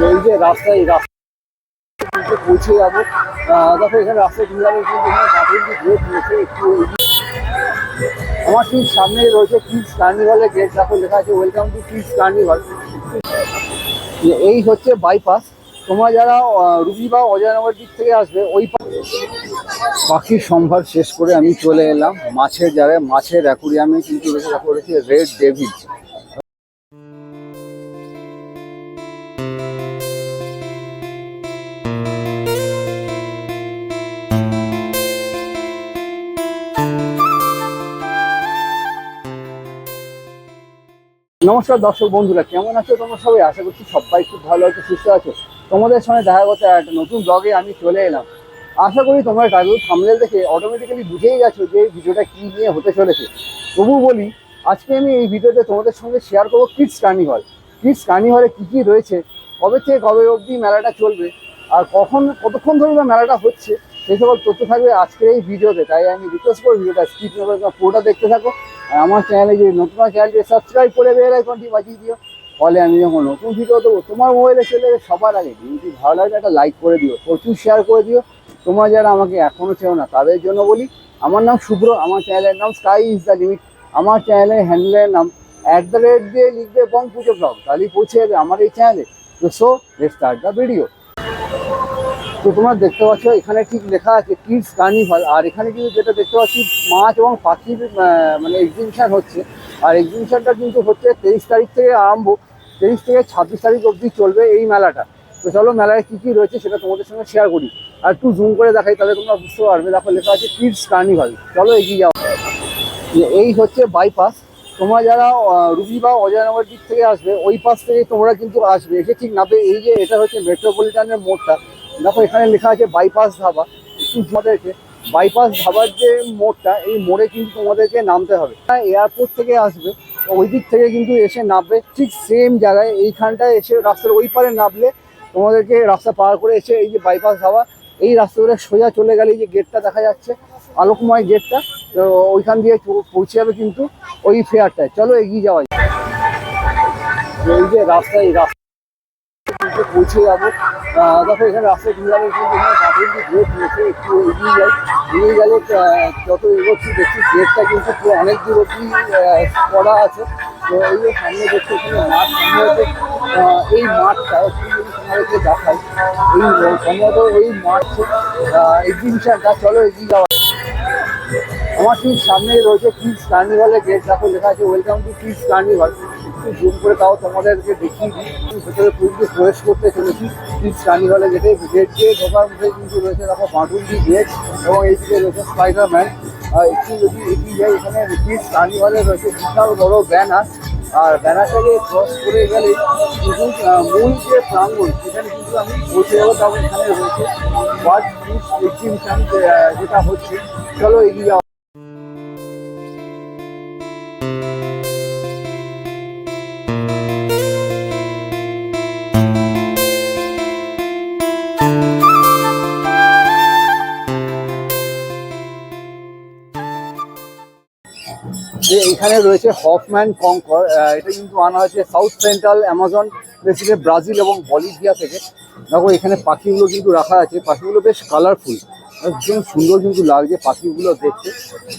এই যে রাস্তা এই রাস্তা পৌঁছে যাব দেখো এখানে রাস্তায় ঢুকে এখানে রয়েছে আমার ঠিক সামনে রয়েছে কিডস কার্নিভালের গেট, দেখো লেখা আছে ওয়েলকাম টু কিডস কার্নিভাল এই হচ্ছে বাইপাস তোমরা যারা রুবি বা অজয়নগর দিক থেকে আসবে, ওই পাখির সম্ভার শেষ করে আমি চলে এলাম। মাছের জায়গায় মাছের অ্যাকুরিয়ামে কিন্তু দেখো রয়েছে রেড ডেভিড নমস্কার দর্শক বন্ধুরা, কেমন আছো তোমরা সবাই? আশা করছি সবাই খুব ভালো আছো, সুস্থ আছো। তোমাদের সঙ্গে দেখা করতে একটা নতুন ব্লগে আমি চলে এলাম। আশা করি তোমরা টাইটেল থামলেল দেখে অটোমেটিক্যালি বুঝেই গেছো যে ভিডিওটা কী নিয়ে হতে চলেছে। তবু বলি, আজকে আমি এই ভিডিওতে তোমাদের সঙ্গে শেয়ার করব কিডস কার্নিভাল কিডস কার্নিভালে কী কী রয়েছে, কবে থেকে কবে অবধি মেলাটা চলবে, আর কখন, কতক্ষণ ধরে মেলাটা হচ্ছে সেই সকল তথ্য থাকবে আজকের এই ভিডিওতে। তাই আমি রিকোয়েস্ট করি ভিডিওটা স্কিপ না করে পুরোটা দেখতে থাকো। আর আমার চ্যানেলে যদি নতুন চ্যানেলটি সাবস্ক্রাইব করে বেল আইকনটি বাজিয়ে দিও। ফলে আমি যখন নতুন ভিডিও দেবো, তোমার মোবাইলে চলে যাবে সবার আগে যদি ভালো লাগে একটা লাইক করে দিও, প্রচুর শেয়ার করে দিও। তোমরা যারা আমাকে এখনও চেও না, তাদের জন্য বলি, আমার নাম শুভ্র, আমার চ্যানেলের নাম স্কাই ইজ দ্য লিমিট আমার চ্যানেলের হ্যান্ডেলের নাম অ্যাট দ্য রেট দিয়ে লিখবে এবং পুজো ব্লগ তাহলেই পৌঁছে যাবে আমার এই চ্যানেলে তো so let start the video তো তোমরা দেখতে পাচ্ছ, এখানে ঠিক লেখা আছে কিডস কার্নিভাল আর এখানে কিন্তু যেটা দেখতে পাচ্ছি, মাছ এবং পাখির মানে এক্সিবিশন হচ্ছে। আর এক্সিবিশনটা কিন্তু হচ্ছে তেইশ তারিখ থেকে আরম্ভ। তেইশ থেকে ছাব্বিশ তারিখ অবধি চলবে এই মেলাটা। তো চলো, মেলায় কী কী রয়েছে সেটা তোমাদের সঙ্গে শেয়ার করি। আর একটু জুম করে দেখাই, তাহলে তোমরা বুঝতে পারবে। দেখো, লেখা আছে কিডস কার্নিভাল চলো, এগিয়ে যাও। এই হচ্ছে বাইপাস তোমরা যারা রুবি বা অজয়নগর দিক থেকে আসবে, ওই পাশ থেকে তোমরা কিন্তু আসবে। এসে ঠিক নামবে। এই যে এটা হচ্ছে মেট্রোপলিটনের মোড়টা। দেখো এখানে লেখা আছে বাইপাস ধাবা। একটু তোমাদেরকে বাইপাস ধাবার যে মোড়টা, এই মোড়ে কিন্তু তোমাদেরকে নামতে হবে। এয়ারপোর্ট থেকে আসবে, ওই দিক থেকে কিন্তু এসে নামবে। ঠিক সেম জায়গায় এইখানটায় এসে রাস্তার ওই পারে নামলে তোমাদেরকে রাস্তা পার করে এসে এই যে বাইপাস ধাবা, এই রাস্তা ধরে সোজা চলে গেলে যে গেটটা দেখা যাচ্ছে, আলোকময় গেটটা তো ওইখান দিয়ে পৌঁছে যাবে কিন্তু ওই ফেয়ারটায় চলো এগিয়ে যাওয়া যাক। এই যে রাস্তা এই রাস্তা কিন্তু পৌঁছে যাব। দেখো, এখানে রাস্তায় যাবে। কিন্তু গেট রয়েছে, একটু এগিয়ে যাই। এগিয়ে গেলে যত এগোচ্ছি, দেখছি গেটটা কিন্তু পুরো অনেক দূর অব্দি করা আছে। তো এই যে সামনে দেখছি, এখানে মাঠ সামনে এই মাঠটা তোমাদেরকে দেখাই, এই সম্ভবত এই মাঠ এক্সিবিশনটা চলো, এগিয়ে যাওয়া আমার ঠিক সামনে রয়েছে কিডস কার্নিভালের গেট দেখো, লেখা আছে welcome to kids carnival zoom করে তাও তোমাদেরকে দেখিয়ে দিই। ভেতরে পুরীতে প্রবেশ করতে চলেছি কিডস কার্নিভালের গেটে গেট দিয়ে ঢোকার মুখে কিন্তু রয়েছে দেখো বাঁটুন্ডি গেট এবং এইদিকে রয়েছে স্পাইডারম্যান আর একটু যদি এগিয়ে যাই, এখানে কিডস কার্নিভালে রয়েছে বিশাল বড় ব্যানার। আর ব্যানারটাকে ক্রস করে গেলে কিন্তু মূল যে প্রাঙ্গণ, সেখানে কিন্তু আমি পৌঁছে যাব তারপর এখানে রয়েছে। এক্সিবিশন যেটা হচ্ছে। চলো এগিয়ে যাওয়া এখানে রয়েছে হফম্যান কঙ্কর এটা কিন্তু আনা হয়েছে সাউথ সেন্ট্রাল, অ্যামাজন বেসিকে ব্রাজিল এবং বলিভিয়া থেকে। দেখো, এখানে পাখিগুলো কিন্তু রাখা আছে। পাখিগুলো বেশ কালারফুল ভীষণ সুন্দর কিন্তু লাগছে পাখিগুলো দেখতে।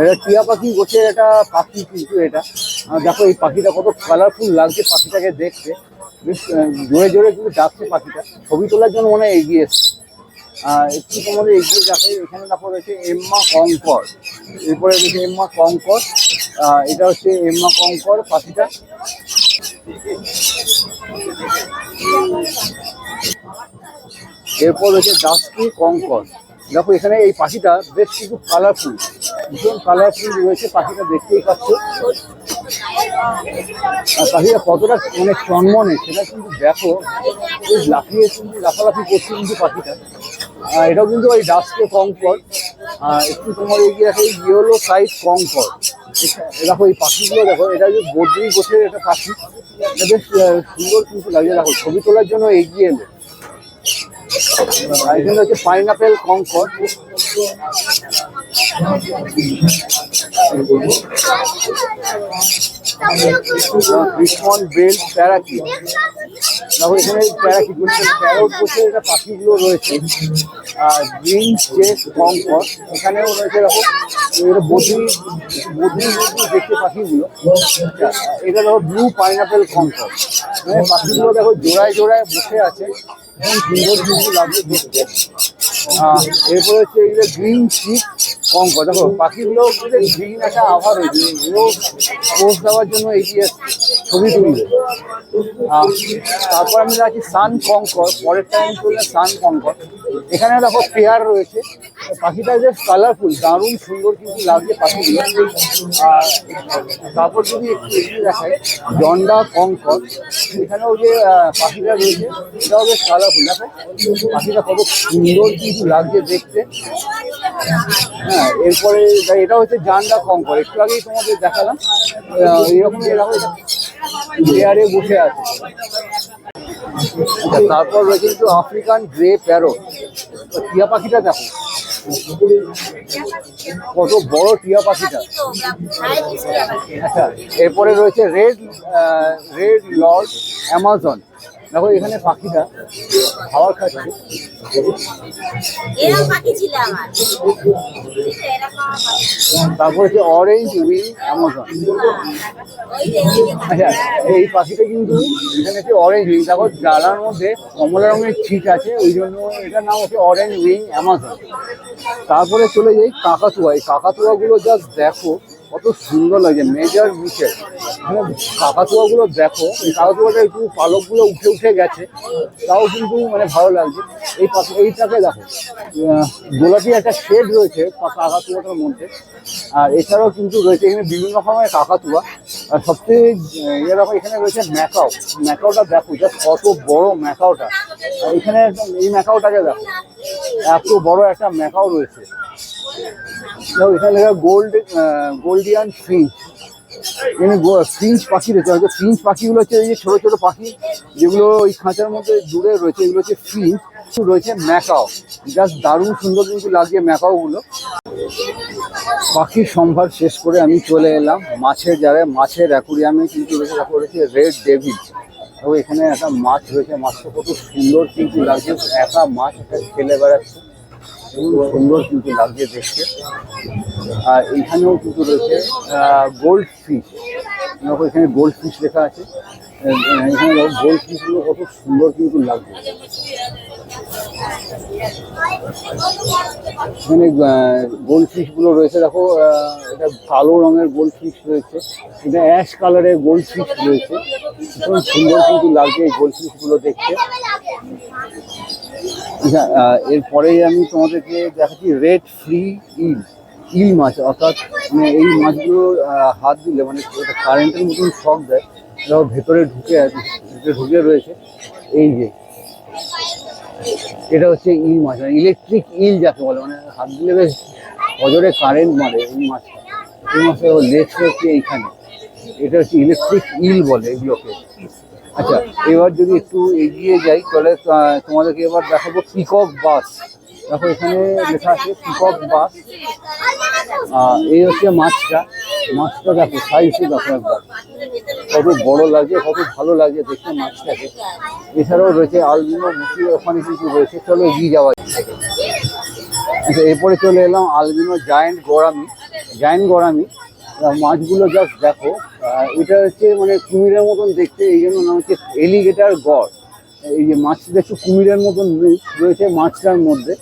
এটা টিয়া পাখি গোছের একটা পাখি কিন্তু এটা। দেখো, এই পাখিটা কত কালারফুল লাগছে পাখিটাকে দেখতে। বেশ জোরে জোরে কিন্তু ডাকছে পাখিটা। ছবি তোলার জন্য মনে হয় এগিয়ে এসছে। একটু তোমাদের এগিয়ে দেখাই, এখানে দেখো রয়েছে এম্মা কঙ্কর। এরপরে রয়েছে এম্মা কঙ্কর। এটা হচ্ছে এম্মা কঙ্কর, পাখিটা। এরপর রয়েছে ডাস্কি কঙ্কর। দেখো, এখানে এই পাখিটা বেশ কিছু কালারফুল ভীষণ কালারফুল রয়েছে পাখিটা, দেখতেই পাচ্ছ। আর পাখিটা কতটা মানে চন্মনে, সেটা কিন্তু দেখো লাফিয়ে কিন্তু, লাফালাফি করছে কিন্তু পাখিটা। এটাও কিন্তু ওই ডাস্কে কঙ্কর একটু তোমার এগিয়ে আছে ইয়েলো সাইড কঙ্কর দেখো, এই পাখিগুলো দেখো, এটা যে বদ্রি গোছের একটা পাখি। এটা বেশ সুন্দর কিন্তু লাগে। দেখো, ছবি তোলার জন্য এগিয়ে এলো। এখানে হচ্ছে pineapple conure crimson bell parakeet দেখো এখানে প্যারাকি প্যারট বসে এটা পাখিগুলো রয়েছে। আর গ্রিন চেক কঙ্কর, এখানেও রয়েছে, দেখো, এটা বদ্রি বদ্রি বদ্রি দেখতে পাখিগুলো। এটা দেখো ব্লু পাইনাপেল কঙ্কর। মানে পাখিগুলো দেখো, জোড়ায় জোড়ায় বসে আছে। খুব সুন্দর কিন্তু দেখতে। এরপরে হচ্ছে এগুলো গ্রিন চিক কঙ্ক দেখো, পাখিগুলো গ্রিন একটা আভা রয়েছে এগুলো পোস্ট দেওয়ার জন্য এগিয়ে ছবি তুলবে। তারপর আমি আছি সান কঙ্কর, পরের টাইম চললে সান কঙ্কর। এখানে দেখো পেয়ার রয়েছে, পাখিটা বেশ কালারফুল দারুণ সুন্দর কিন্তু লাগছে পাখিগুলো। আর তারপর যদি একটু এগিয়ে দেখায় জন্ডা কঙ্কর, এখানেও যে পাখিটা রয়েছে এটাও বেশ কালারফুল দেখো, পাখিটা কত সুন্দর কিন্তু লাগছে দেখতে। হ্যাঁ এরপরে এটা হচ্ছে যানটা কম করে। একটু আগেই তোমাদের দেখালাম। এরকম এরকম বসে আছে। আচ্ছা, তারপর রয়েছে কিন্তু আফ্রিকান গ্রে প্যারো টিয়া পাখিটা দেখো। কত বড় টিয়া পাখিটা। আচ্ছা এরপরে রয়েছে রেড রেড লর্ড অ্যামাজন দেখো এখানে পাখিটা খাবার খাচ্ছে। তারপর হচ্ছে অরেঞ্জ উইং অ্যামাজন আচ্ছা এই পাখিটা কিন্তু এখানে হচ্ছে অরেঞ্জ উইং তারপর ডালার মধ্যে কমলা রঙের ছিট আছে ওই জন্য এটার নাম হচ্ছে অরেঞ্জ উইং অ্যামাজন তারপরে চলে যাই কাকাতুয়া এই কাকাতুয়াগুলো জাস্ট দেখো কত সুন্দর লাগছে মেজার মিচেল এখানে কাকাতুয়াগুলো দেখো এই কাকাতুয়াটা একটু পালকগুলো উঠে উঠে গেছে তাও কিন্তু মানে ভালো লাগছে। এই এইটাকে দেখো গোলাপি একটা শেড রয়েছে কাকাতুয়াটার মধ্যে আর এছাড়াও কিন্তু রয়েছে এখানে বিভিন্ন রকমের কাকাতুয়া। আর সবচেয়ে আহ, ইয়ে এখানে রয়েছে ম্যাকাও। ম্যাকাওটা দেখো জাস্ট কত বড় ম্যাকাওটা। এখানে এই ম্যাকাওটাকে দেখো এত বড় একটা ম্যাকাও রয়েছে। এখানে লেখা গোল্ড গোল্ডিয়ান ফিঞ্চ এখানে ফিঞ্চ পাখি রয়েছে। হয়তো ফিঞ্চ পাখিগুলো হচ্ছে এই যে ছোটো ছোটো পাখি, যেগুলো ওই খাঁচার মধ্যে দূরে রয়েছে, এগুলো হচ্ছে ফিঞ্চ রয়েছে ম্যাকাও। জাস্ট দারুণ সুন্দর কিন্তু লাগছে ম্যাকাওগুলো। পাখির সম্ভার শেষ করে আমি চলে এলাম। মাছের জায়গায় মাছের অ্যাকুরিয়ামে কিন্তু রয়েছে দেখো রয়েছে রেড ডেভিল তো এখানে একটা মাছ রয়েছে, মাছটা কত সুন্দর কিন্তু লাগছে। একা মাছ খেলে বেড়াচ্ছে। সুন্দর কিন্তু লাগছে দেখতে। আর এখানেও কিন্তু রয়েছে গোল্ড দেখো এখানে গোল্ড ফিশ লেখা আছে। এখানে গোল্ড ফিশগুলো কত সুন্দর কিন্তু লাগছে। এখানে গোল্ড ফিশগুলো রয়েছে, দেখো এটা কালো রঙের গোল্ড ফিশ রয়েছে। এটা অ্যাশ কালারের গোল্ড ফিশ রয়েছে। সুন্দর কিন্তু লাগছে এই গোল্ড ফিশগুলো দেখতে। আচ্ছা, আহ, এরপরেই আমি তোমাদেরকে দেখাচ্ছি রেড ফ্রি ইল ইল মাছ অর্থাৎ মানে এই মাছগুলো হাত দিলে মানে এটা কারেন্টের মতন শক দেয় দেখো ভেতরে ঢুকে ভেতরে ঢুকে রয়েছে। এই যে এটা হচ্ছে ইল মাছ মানে ইলেকট্রিক ইল যাকে বলে মানে হাত দিলে বেশ অজরে কারেন্ট মারে এই মাছটা। এই মাছের লেগটা হচ্ছে এইখানে। এটা হচ্ছে ইলেকট্রিক ইল বলে এগুলোকে। আচ্ছা এবার যদি একটু এগিয়ে যাই তাহলে তোমাদেরকে এবার দেখাবো পিকক বাস দেখো এখানে লেখা আছে পিকক বাস এই হচ্ছে মাছটা। মাছটা দেখো সাইজে দেখো একবার। কত বড় লাগছে কত ভালো লাগছে দেখতে মাছটাকে। এছাড়াও রয়েছে আলবিনো মুখি ওখানে কিছু রয়েছে। চলো এগিয়ে যাওয়া। আচ্ছা এরপরে চলে এলাম আলবিনো জায়েন্ট গোরামি জায়েন্ট আহ, মাছগুলো জাস্ট দেখো। এটা হচ্ছে মানে কুমিরের মতন দেখতে, এই জন্য নাম হচ্ছে এলিগেটার গড়। এই যে মাছটা একটু কুমিরের মতন রয়েছে মাছটার মধ্যে।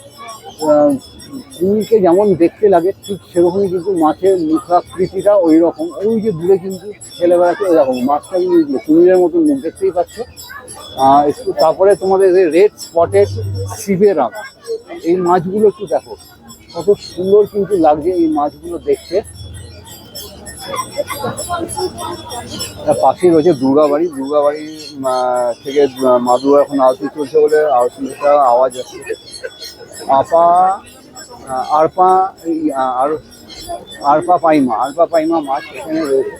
কুমিরকে যেমন দেখতে লাগে, ঠিক সেরকমই কিন্তু মাছের মুখাকৃতিটা ওই রকম ওই যে দূরে কিন্তু ছেলে বেড়াচ্ছে এরকম মাছটা কিন্তু কুমিরের মতন দেখতেই পাচ্ছ। একটু তারপরে তোমাদের রেড স্পটেড সিবেরাম এই মাছগুলো একটু দেখো। কত সুন্দর কিন্তু লাগছে এই মাছগুলো দেখতে। পাশেই রয়েছে দুর্গাবাড়ি। দুর্গাবাড়ি থেকে মা দুর্গা এখন আরতি চলছে বলে আরতিটা আওয়াজ আছে আপা আরপা আর আরপা পাইমা আরপা পাইমা মাছ এখানে রয়েছে।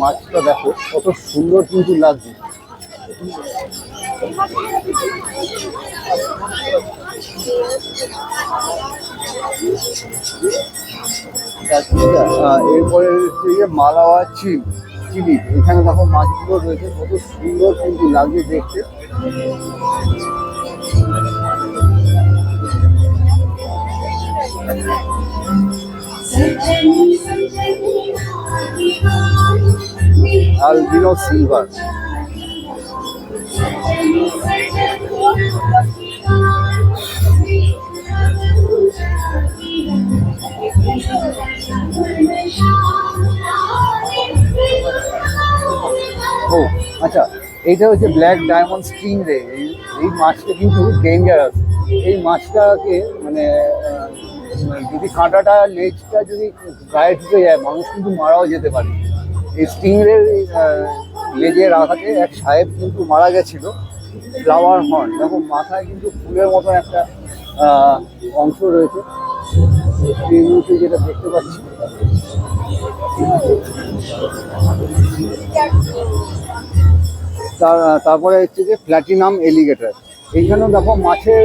মাছটা দেখো, কত সুন্দর কিন্তু লাগছে। এরপরে মালাওয়া চিল চিলি এখানে দেখো মাছগুলো রয়েছে কত সুন্দর কিন্তু লাগছে দেখতে আলবিনো সিলভার ও আচ্ছা এইটা হচ্ছে ব্ল্যাক ডায়মন্ড স্টিং রে এই মাছটা কিন্তু ডেঞ্জারাস এই মাছটাকে মানে যদি কাঁটাটা, লেজটা যদি গায়ে ঢুকে যায়, মানুষ কিন্তু মারাও যেতে পারে। এই স্টিং রে লেজের আঘাতে এক সাহেব কিন্তু মারা গেছিল ফ্লাওয়ার হর্ন দেখো, মাথায় কিন্তু ফুলের মতন একটা অংশ রয়েছে। এই মুহূর্তে যেটা দেখতে পাচ্ছি তারপরে হচ্ছে যে প্ল্যাটিনাম এলিগেটর এইখানেও দেখো মাছের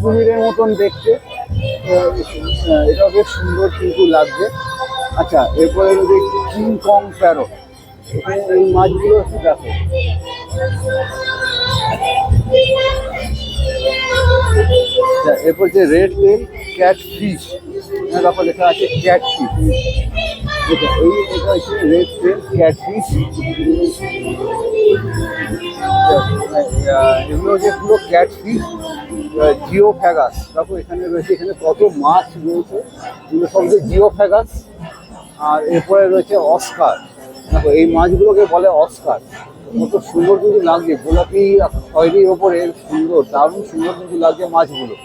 কুমিরের মতন দেখতে। আহ, বেশ সুন্দর কিন্তু লাগছে। আচ্ছা এরপরে যদি কিং কং প্যারো এই মাছগুলো একটু দেখো। আচ্ছা, এরপর যে রেড টেল ক্যাট ফিশ দেখো, লেখা আছে ক্যাট এই এটা হচ্ছে রেড ফিশ এগুলো যে পুরো জিও ফ্যাগাস দেখো, এখানে রয়েছে, এখানে কত মাছ রয়েছে, এগুলো সব যে জিও ফ্যাগাস আর এরপরে রয়েছে অস্কার দেখো, এই মাছগুলোকে বলে অস্কার কত সুন্দর কিন্তু লাগছে, গোলাপি খয়েরির ওপরে সুন্দর, দারুণ সুন্দর কিন্তু লাগছে মাছগুলো।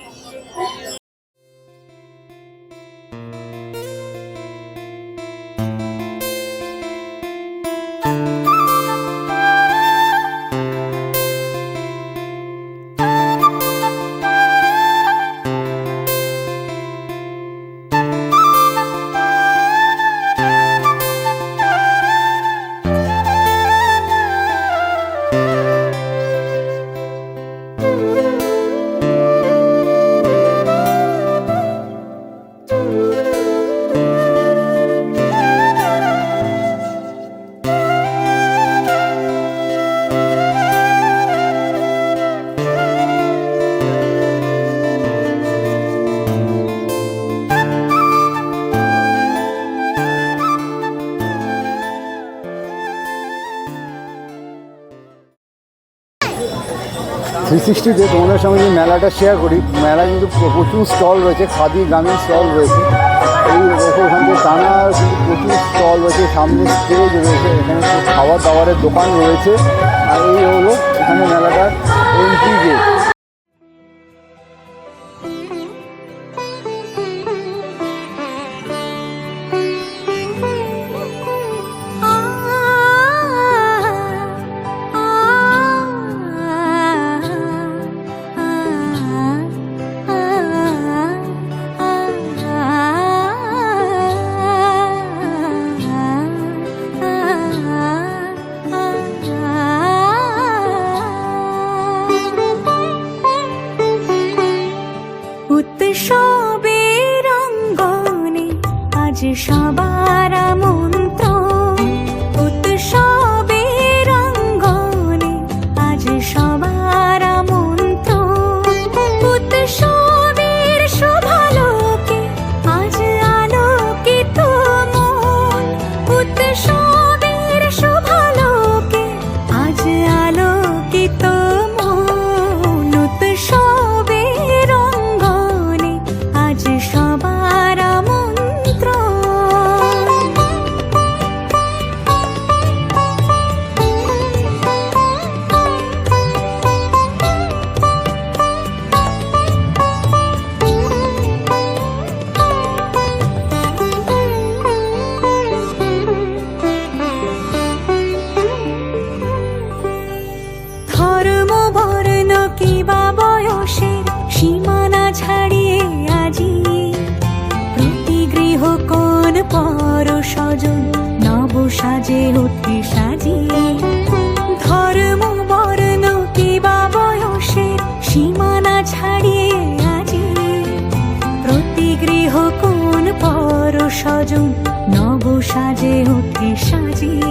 থ্রি সিক্সটিতে তোমাদের সঙ্গে যে মেলাটা শেয়ার করি মেলা কিন্তু প্রচুর স্টল রয়েছে, খাদি গ্রামীণ স্টল রয়েছে। এই ওখান থেকে টানা কিন্তু প্রচুর স্টল রয়েছে, সামনে স্টেজ রয়েছে, এখানে খাবার দাবারের দোকান রয়েছে। আর এই হলো এখানে মেলাটার এন্ট্রি গেট স্বজন নব সাজে ওঠে সাজিয়ে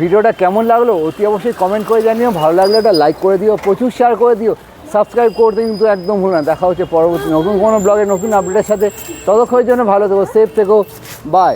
ভিডিওটা কেমন লাগল অতি অবশ্যই কমেন্ট করে জানিও। ভালো লাগলে একটা লাইক করে দিও, প্রচুর শেয়ার করে দিও। সাবস্ক্রাইব করতে কিন্তু একদম ভুলো না। দেখা হচ্ছে পরবর্তী নতুন কোনো ব্লগে নতুন আপডেটের সাথে। ততক্ষণের জন্য ভালো থেকো সেফ থেকো। বাই